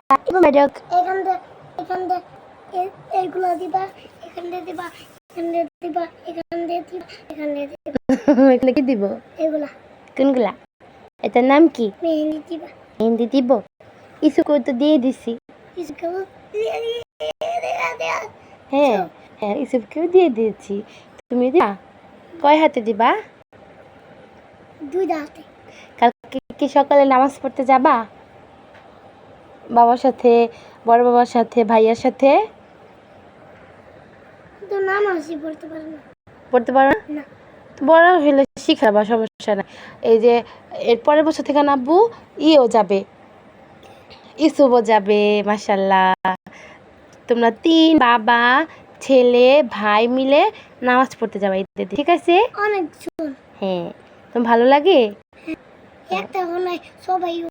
দিবা এবার ম্যাডক এখান এখান এইগুলো দিবা এখান দিবা এখান দিবা এখান দিবা এখান দিবা এখানে কি দিব এগুলা কোনগুলা এটার নাম কি মেহেন্দি দিবা হিন্দি দিব ইসুকে তো দিয়ে দিছি হ্যাঁ হ্যাঁ ইসুফকেও দিয়ে দিয়েছি তুমি দিবা কয় হাতে দিবা দুই দাঁতে কালকে কি সকালে নামাজ পড়তে যাবা বাবার সাথে বড় বাবার সাথে ভাইয়ার সাথে? পড়তে পারে না। বড় হলে শিখাবা সমস্যা না এই যে এর পরের বছর থেকে নাব্বু ইও যাবে। ইসুবও যাবে মাসাল্লাহ তোমরা তিন বাবা ছেলে ভাই মিলে নামাজ পড়তে যাবে ঈদের ঠিক আছে? অনেক হ্যাঁ। তোমার ভালো লাগে? একটা হলে সবাই